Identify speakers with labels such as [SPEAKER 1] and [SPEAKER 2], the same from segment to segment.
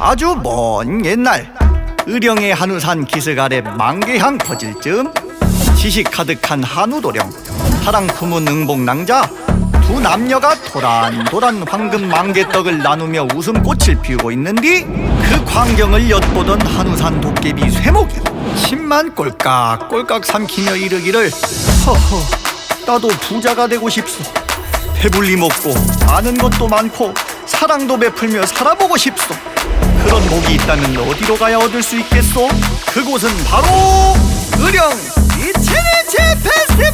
[SPEAKER 1] 아주 먼 옛날. 의령의 한우산 기슭 아래 만개향 퍼질 즈음. 지식 가득한 한우 도령. 사랑 품은 응복 낭자. 두 남녀가 도란도란 황금 만개떡을 나누며 웃음꽃을 피우고 있는디 그 광경을 엿보던 한우산 도깨비 쇠목이 침만 꼴깍 꼴깍 삼키며 이르기를 허허 나도 부자가 되고 싶소. 배불리 먹고 아는 것도 많고 사랑도 베풀며 살아보고 싶소. 그런 복이 있다면 어디로 가야 얻을 수 있겠소? 그곳은 바로 의령 이치니치 페스티벌!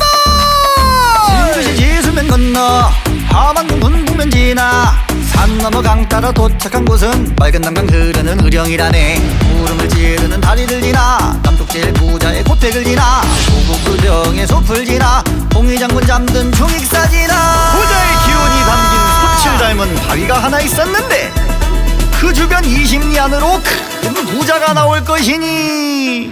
[SPEAKER 1] 진주시 지수면 건너 함안동 군부면 지나 산 넘어 강 따라 도착한 곳은 맑은 남강 흐르는 의령이라네. 구름을 지르는 다리를 지나 남쪽 제일 부자의 고택을 지나 조국 의령의 숲을 지나 홍의장군 잠든 중익사 지나 바위가 하나 있었는데 그 주변 20리 안으로 큰 부자가 나올 것이니.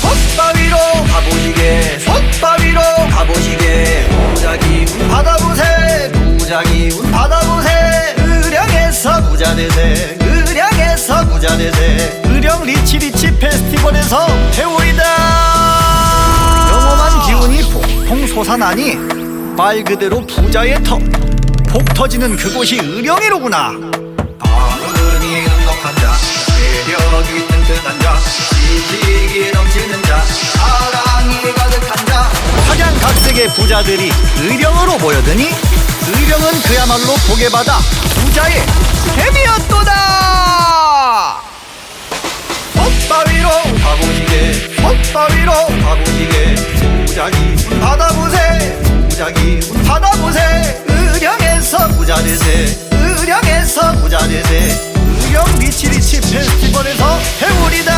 [SPEAKER 1] 솥바위로 가보시게 솥바위로 가보시게. 부자 기운 받아보세 부자 기운 받아보세. 의령에서 부자 되세 의령에서 부자 되세. 의령 리치리치 페스티벌에서 해오이다. 영험한 기운이 폭풍 솟아나니 말 그대로 부자의 터 복 터지는 그곳이 의령이로구나. 어른이 넉넉한 자 매력이 튼튼한 자 지식이 넘치는 자. 사랑이 가득한 자 각양각색의 부자들이 의령으로 모여드니 의령은 그야말로 복에 받아 부자의 햄이었도다! 솥바위로 가보시게. 솥바위로 가보시게. 부자기 받아보세. 부자기 의령에서 부자 되세. 의령에서 부자 되세. 의령 리치리치 페스티벌에서 해오리다.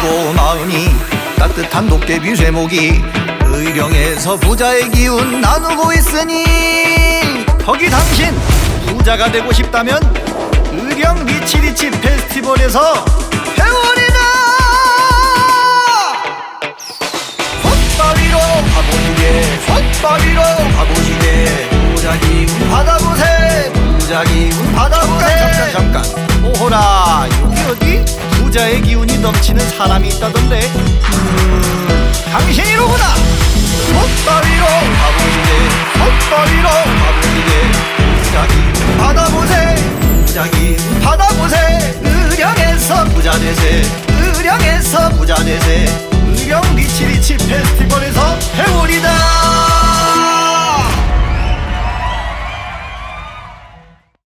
[SPEAKER 1] 배부르고 마음이 따뜻한 도깨비 쇠목이 의령에서 부자의 기운 나누고 있으니 거기 당신 부자가 되고 싶다면 의령 리치리치 페스티벌에서 해오리다. 솥바위로 가보시게. 솥바위로 가보시게 부자기 운 받아보세. 부자기 운 받아보세 잠깐 잠깐 잠깐. 오호라 여기 어디 부자의 기운이 넘치는 사람이 있다던데. 음 당신이로구나? 솥바위로 가보시게 솥바위로 가보시게. 부자기 운 받아보세. 부자기 운 받아보세. 의령에서 부자 되세. 의령에서 부자 되세. 의령 리치리치 페스티벌에서 해오리다